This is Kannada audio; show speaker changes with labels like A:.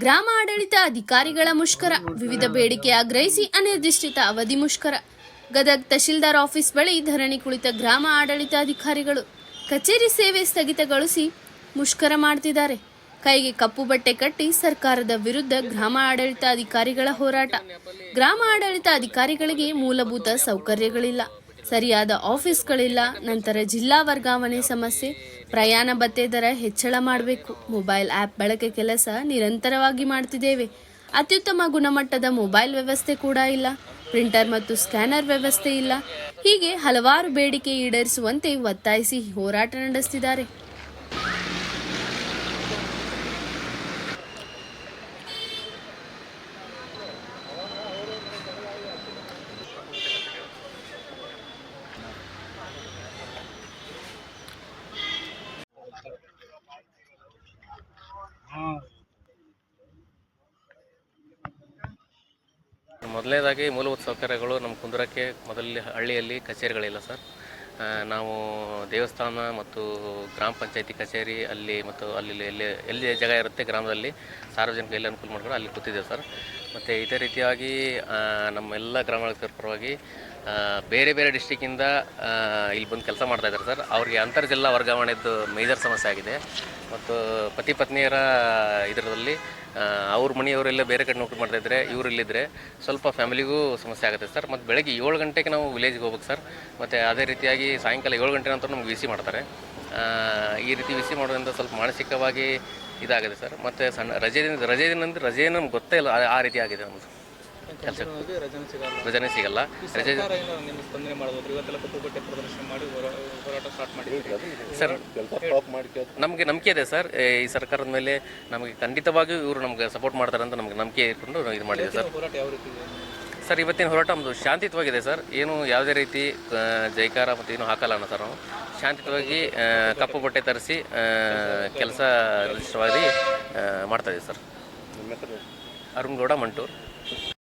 A: ಗ್ರಾಮ ಆಡಳಿತ ಅಧಿಕಾರಿಗಳ ಮುಷ್ಕರ. ವಿವಿಧ ಬೇಡಿಕೆ ಆಗ್ರಹಿಸಿ ಅನಿರ್ದಿಷ್ಟಿತ ಅವಧಿ ಮುಷ್ಕರ. ಗದಗ್ ತಹಶೀಲ್ದಾರ್ ಆಫೀಸ್ ಬಳಿ ಧರಣಿ ಕುಳಿತ ಗ್ರಾಮ ಆಡಳಿತಾಧಿಕಾರಿಗಳು ಕಚೇರಿ ಸೇವೆ ಸ್ಥಗಿತಗೊಳಿಸಿ ಮುಷ್ಕರ ಮಾಡ್ತಿದ್ದಾರೆ. ಕೈಗೆ ಕಪ್ಪು ಬಟ್ಟೆ ಕಟ್ಟಿ ಸರ್ಕಾರದ ವಿರುದ್ಧ ಗ್ರಾಮ ಆಡಳಿತ ಅಧಿಕಾರಿಗಳ ಹೋರಾಟ. ಗ್ರಾಮ ಆಡಳಿತ ಅಧಿಕಾರಿಗಳಿಗೆ ಮೂಲಭೂತ ಸೌಕರ್ಯಗಳಿಲ್ಲ. ಸರಿಯಾದ ಆಫೀಸ್ಗಳಿಲ್ಲ, ನಂತರ ಜಿಲ್ಲಾ ವರ್ಗಾವಣೆ ಸಮಸ್ಯೆ, ಪ್ರಯಾಣ ಭತ್ತೆ ದರ ಹೆಚ್ಚಳ ಮಾಡಬೇಕು. ಮೊಬೈಲ್ ಆ್ಯಪ್ ಬಳಕೆ ಕೆಲಸ ನಿರಂತರವಾಗಿ ಮಾಡ್ತಿದ್ದೇವೆ. ಅತ್ಯುತ್ತಮ ಗುಣಮಟ್ಟದ ಮೊಬೈಲ್ ವ್ಯವಸ್ಥೆ ಕೂಡ ಇಲ್ಲ. ಪ್ರಿಂಟರ್ ಮತ್ತು ಸ್ಕ್ಯಾನರ್ ವ್ಯವಸ್ಥೆ ಇಲ್ಲ. ಹೀಗೆ ಹಲವಾರು ಬೇಡಿಕೆ ಈಡೇರಿಸುವಂತೆ ಒತ್ತಾಯಿಸಿ ಹೋರಾಟ ನಡೆಸುತ್ತಿದ್ದಾರೆ
B: ಮೊದಲನೇದಾಗಿ ಮೂಲಭೂತ ಸೌಕರ್ಯಗಳು ನಮ್ಮ ಕುಂದರಕ್ಕೆ ಮೊದಲಲ್ಲಿ ಹಳ್ಳಿಯಲ್ಲಿ ಕಚೇರಿಗಳಿಲ್ಲ ಸರ್. ನಾವು ದೇವಸ್ಥಾನ ಮತ್ತು ಗ್ರಾಮ ಪಂಚಾಯತಿ ಕಚೇರಿ ಅಲ್ಲಿ ಮತ್ತು ಅಲ್ಲಿ ಎಲ್ಲಿ ಎಲ್ಲಿ ಜಾಗ ಇರುತ್ತೆ ಗ್ರಾಮದಲ್ಲಿ ಸಾರ್ವಜನಿಕ ಎಲ್ಲಿ ಅನುಕೂಲ ಮಾಡ್ಕೊಂಡು ಅಲ್ಲಿ ಕೂತಿದ್ದೇವೆ ಸರ್. ಮತ್ತು ಇದೇ ರೀತಿಯಾಗಿ ನಮ್ಮೆಲ್ಲ ಗ್ರಾಮಗಳ ಪರವಾಗಿ ಬೇರೆ ಬೇರೆ ಡಿಸ್ಟಿಕ್ಕಿಂದ ಇಲ್ಲಿ ಬಂದು ಕೆಲಸ ಮಾಡ್ತಾ ಇದ್ದಾರೆ ಸರ್. ಅವರಿಗೆ ಅಂತರ್ಜಿಲ್ಲಾ ವರ್ಗಾವಣೆದ್ದು ಮೇಜರ್ ಸಮಸ್ಯೆ ಆಗಿದೆ. ಮತ್ತು ಪತಿ ಪತ್ನಿಯರ ಇದರಲ್ಲಿ ಅವ್ರ ಮನೆಯವರೆಲ್ಲ ಬೇರೆ ಕಡೆ ನೌಕರಿ ಮಾಡ್ತಾ ಇದ್ದಾರೆ ಇವ್ರು ಇಲ್ಲಿದ್ದರೆ ಸ್ವಲ್ಪ ಫ್ಯಾಮಿಲಿಗೂ ಸಮಸ್ಯೆ ಆಗುತ್ತೆ ಸರ್. ಮತ್ತು ಬೆಳಗ್ಗೆ ಏಳು ಗಂಟೆಗೆ ನಾವು ವಿಲೇಜ್ಗೆ ಹೋಗ್ಬೇಕು ಸರ್. ಮತ್ತು ಅದೇ ರೀತಿಯಾಗಿ ಸಾಯಂಕಾಲ ಏಳು ಗಂಟೆ ನಂತರ ನಮ್ಗೆ ವಿಸಿ ಮಾಡ್ತಾರೆ. ಆ, ಈ ರೀತಿ ವಿಸಿ ಮಾಡೋದ್ರಿಂದ ಸ್ವಲ್ಪ ಮಾನಸಿಕವಾಗಿ ಇದಾಗಿದೆ ಸರ್. ಮತ್ತು ಸಣ್ಣ ರಜೆ ದಿನ ರಜೆ ದಿನ ಅಂದರೆ ರಜೆ ನಮ್ಗೆ ಗೊತ್ತೇ ಇಲ್ಲ ಆ- ರೀತಿ ಆಗಿದೆ ನಮ್ಮದು ಕೆಲಸ.
C: ರಜನೆ ಸಿಗಲ್ಲ.
B: ರಜೆನೇ ಸಿಗಲ್ಲ ರಜೆ ಸರ್ ನಮಗೆ ನಂಬಿಕೆ ಇದೆ ಸರ್. ಈ ಸರ್ಕಾರದ ಮೇಲೆ ನಮಗೆ ಖಂಡಿತವಾಗಿಯೂ ಇವರು ನಮ್ಗೆ ಸಪೋರ್ಟ್ ಮಾಡ್ತಾರೆ ಅಂತ ನಮ್ಗೆ ನಂಬಿಕೆ ಇಟ್ಕೊಂಡು ಇದು ಮಾಡಿದೆ ಸರ್. ಸರ್ ಇವತ್ತಿನ ಹೋರಾಟ ಒಂದು ಶಾಂತಿಯುತವಾಗಿದೆ ಸರ್. ಏನು ಯಾವುದೇ ರೀತಿ ಜೈಕಾರ ಮತ್ತು ಏನು ಹಾಕಲ್ಲ ಅನ್ನೋ ಸರ್ ನಾವು ಶಾಂತಿಯುತವಾಗಿ ಕಪ್ಪು ಬಟ್ಟೆ ತರಿಸಿ ಕೆಲಸ ನಿರ್ದಿಷ್ಟವಾಗಿ ಮಾಡ್ತಾಯಿದ್ದೀವಿ ಸರ್. ಅರುಣ್ ಗೌಡ ಮಂಟೂರ್.